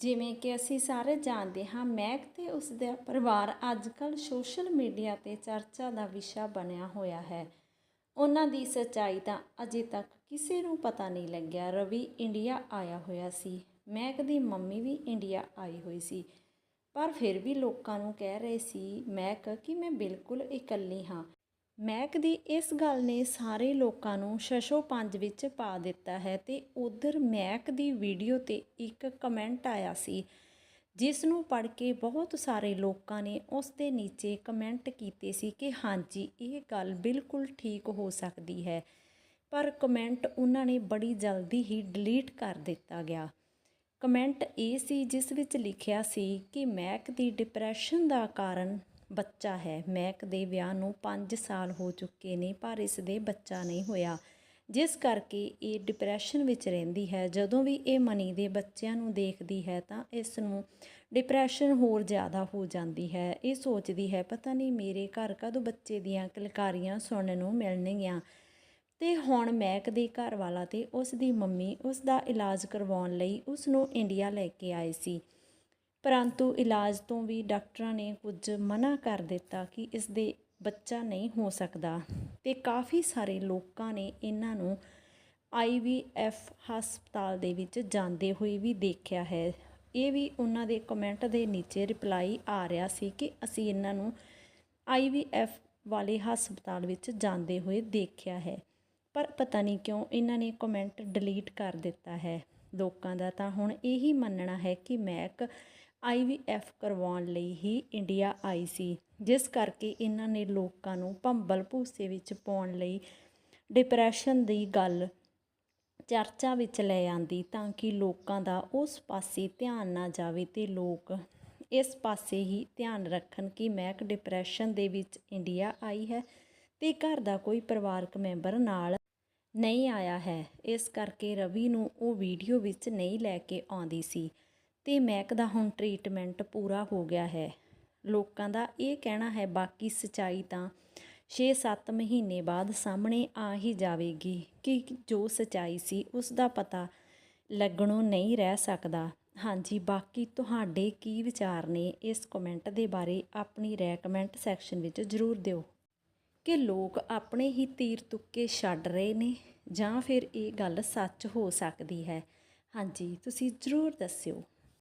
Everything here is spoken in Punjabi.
ਜਿਵੇਂ ਕਿ ਅਸੀਂ ਸਾਰੇ ਜਾਣਦੇ ਹਾਂ ਮਹਿਕ ਤੇ ਉਸ ਦਾ ਪਰਿਵਾਰ ਅੱਜਕੱਲ ਸੋਸ਼ਲ ਮੀਡੀਆ ਤੇ ਚਰਚਾ ਦਾ ਵਿਸ਼ਾ ਬਣਿਆ ਹੋਇਆ ਹੈ। ਉਹਨਾਂ ਦੀ ਸੱਚਾਈ ਤਾਂ ਅਜੇ ਤੱਕ ਕਿਸੇ ਨੂੰ ਪਤਾ ਨਹੀਂ ਲੱਗਿਆ। ਰਵੀ ਇੰਡੀਆ ਆਇਆ ਹੋਇਆ ਸੀ। ਮਹਿਕ ਦੀ ਮੰਮੀ ਵੀ ਇੰਡੀਆ ਆਈ ਹੋਈ ਸੀ। ਪਰ ਫਿਰ ਵੀ ਲੋਕਾਂ ਨੂੰ ਕਹਿ ਰਹੇ ਸੀ ਮਹਿਕ ਕਿ ਮੈਂ ਬਿਲਕੁਲ ਇਕੱਲੀ ਹਾਂ। ਮੈਕ ਦੀ ਇਸ ਗੱਲ ਨੇ ਸਾਰੇ ਲੋਕਾਂ ਨੂੰ ਸ਼ਸ਼ੋ ਪੰਜ ਵਿੱਚ ਪਾ ਦਿੱਤਾ ਹੈ ਤੇ ਉਧਰ ਮੈਕ ਦੀ ਵੀਡੀਓ ਤੇ ਇੱਕ ਕਮੈਂਟ ਆਇਆ ਸੀ, ਜਿਸ ਨੂੰ ਪੜ੍ਹ ਕੇ ਬਹੁਤ ਸਾਰੇ ਲੋਕਾਂ ਨੇ ਉਸ ਦੇ ਨੀਚੇ ਕਮੈਂਟ ਕੀਤੇ ਸੀ ਕਿ ਹਾਂਜੀ, ਇਹ ਗੱਲ ਬਿਲਕੁਲ ਠੀਕ ਹੋ ਸਕਦੀ ਹੈ, ਪਰ ਕਮੈਂਟ ਉਹਨਾਂ ਨੇ ਬੜੀ ਜਲਦੀ ਹੀ ਡਿਲੀਟ ਕਰ ਦਿੱਤਾ ਗਿਆ। ਕਮੈਂਟ ਇਹ ਸੀ ਜਿਸ ਵਿੱਚ ਲਿਖਿਆ ਸੀ ਕਿ ਮੈਕ ਦੀ ਡਿਪਰੈਸ਼ਨ ਦਾ ਕਾਰਨ ਬੱਚਾ ਹੈ। ਮਹਿਕ ਦੇ ਵਿਆਹ ਨੂੰ 5 ਸਾਲ ਹੋ ਚੁੱਕੇ ਨੇ, ਪਰ ਇਸ ਦੇ ਬੱਚਾ ਨਹੀਂ ਹੋਇਆ। ਜਿਸ ਕਰਕੇ ਇਹ ਡਿਪਰੈਸ਼ਨ ਵਿੱਚ ਰਹਿੰਦੀ ਹੈ। ਜਦੋਂ ਵੀ ਇਹ ਮਨੀ ਦੇ ਬੱਚਿਆਂ ਨੂੰ ਦੇਖਦੀ ਹੈ, ਤਾਂ ਇਸ ਨੂੰ ਡਿਪਰੈਸ਼ਨ ਹੋਰ ਜ਼ਿਆਦਾ ਹੋ ਜਾਂਦੀ ਹੈ। ਇਹ ਸੋਚਦੀ ਹੈ, ਪਤਾ ਨਹੀਂ ਮੇਰੇ ਘਰ ਕਦੋਂ ਬੱਚੇ ਦੀਆਂ ਕਲਕਾਰੀਆਂ ਸੁਣਨ ਨੂੰ ਮਿਲਣਗੀਆਂ? ਤੇ ਹੁਣ ਮੈਕ ਦੇ ਘਰ ਵਾਲਾ ਤੇ ਉਸ ਦੀ ਮੰਮੀ ਉਸ ਦਾ ਇਲਾਜ ਕਰਵਾਉਣ ਲਈ ਉਸ ਨੂੰ ਇੰਡੀਆ ਲੈ ਕੇ ਆਏ ਸੀ। ਪਰੰਤੂ ਇਲਾਜ ਤੋਂ ਵੀ ਡਾਕਟਰਾਂ ਨੇ ਕੁਝ ਮਨਾ ਕਰ ਦਿੱਤਾ ਕਿ ਇਸ ਦੇ ਬੱਚਾ ਨਹੀਂ ਹੋ ਸਕਦਾ। ਤੇ ਕਾਫੀ ਸਾਰੇ ਲੋਕਾਂ ਨੇ ਇਹਨਾਂ ਨੂੰ ਆਈਵੀਐਫ ਹਸਪਤਾਲ ਦੇ ਵਿੱਚ ਜਾਂਦੇ ਹੋਏ ਵੀ ਦੇਖਿਆ ਹੈ। ਇਹ ਵੀ ਉਹਨਾਂ ਦੇ ਕਮੈਂਟ ਦੇ ਨੀਚੇ ਰਿਪਲਾਈ ਆ ਰਿਹਾ ਸੀ ਕਿ ਅਸੀਂ ਇਹਨਾਂ ਨੂੰ ਆਈਵੀਐਫ ਵਾਲੇ ਹਸਪਤਾਲ ਵਿੱਚ ਜਾਂਦੇ ਹੋਏ ਦੇਖਿਆ ਹੈ। ਪਰ ਪਤਾ ਨਹੀਂ ਕਿਉਂ ਇਹਨਾਂ ਨੇ ਕਮੈਂਟ ਡਿਲੀਟ ਕਰ ਦਿੱਤਾ ਹੈ। ਲੋਕਾਂ ਦਾ ਤਾਂ ਹੁਣ ਇਹੀ ਮੰਨਣਾ ਹੈ ਕਿ ਮੈਕ ਆਈਵੀਐਫ ਕਰਵਾਉਣ ਲਈ ਹੀ ਇੰਡੀਆ ਆਈ ਸੀ। ਜਿਸ ਕਰਕੇ ਇਹਨਾਂ ਨੇ ਲੋਕਾਂ ਨੂੰ ਭੰਬਲ ਭੂਸੇ ਵਿੱਚ ਪਾਉਣ ਲਈ ਡਿਪਰੈਸ਼ਨ ਦੀ ਗੱਲ ਚਰਚਾ ਵਿੱਚ ਲੈ ਆਂਦੀ ਤਾਂ ਕਿ ਲੋਕਾਂ ਦਾ ਉਸ ਪਾਸੇ ਧਿਆਨ ਨਾ ਜਾਵੇ ਤੇ ਲੋਕ ਇਸ ਪਾਸੇ ਹੀ ਧਿਆਨ ਰੱਖਣ ਕਿ ਮੈਕ ਡਿਪਰੈਸ਼ਨ ਦੇ ਵਿੱਚ ਇੰਡੀਆ ਆਈ ਹੈ ਤੇ ਘਰ ਦਾ ਕੋਈ ਪਰਿਵਾਰਕ ਮੈਂਬਰ ਨਾਲ ਨਹੀਂ ਆਇਆ ਹੈ। ਇਸ ਕਰਕੇ ਰਵੀ ਨੂੰ ਉਹ ਵੀਡੀਓ ਵਿੱਚ ਨਹੀਂ ਲੈ ਕੇ ਆਉਂਦੀ ਸੀ। ਤੇ ਮਹਿਕ ਦਾ ਹੁਣ ਟ੍ਰੀਟਮੈਂਟ ਪੂਰਾ ਹੋ ਗਿਆ ਹੈ। ਲੋਕਾਂ ਦਾ ਇਹ ਕਹਿਣਾ ਹੈ, ਬਾਕੀ ਸਚਾਈ ਤਾਂ 6-7 ਮਹੀਨੇ ਬਾਅਦ ਸਾਹਮਣੇ ਆ ਹੀ ਜਾਵੇਗੀ ਕਿ ਜੋ ਸਚਾਈ ਸੀ, ਉਸ ਦਾ ਪਤਾ ਲੱਗਣੋਂ ਨਹੀਂ ਰਹਿ ਸਕਦਾ। ਹਾਂਜੀ, ਬਾਕੀ ਤੁਹਾਡੇ ਕੀ ਵਿਚਾਰ ਨੇ? ਇਸ ਕਮੈਂਟ ਦੇ ਬਾਰੇ ਆਪਣੀ ਰਾਏ ਕਮੈਂਟ ਸੈਕਸ਼ਨ ਵਿੱਚ ਜ਼ਰੂਰ ਦਿਓ। ਕਿ ਲੋਕ ਆਪਣੇ ਹੀ ਤੀਰ ਤੁੱਕੇ ਛੱਡ ਰਹੇ ਨੇ ਜਾਂ ਫਿਰ ਇਹ ਗੱਲ ਸੱਚ ਹੋ ਸਕਦੀ ਹੈ? ਹਾਂਜੀ, ਤੁਸੀਂ ਜ਼ਰੂਰ ਦੱਸਿਓ।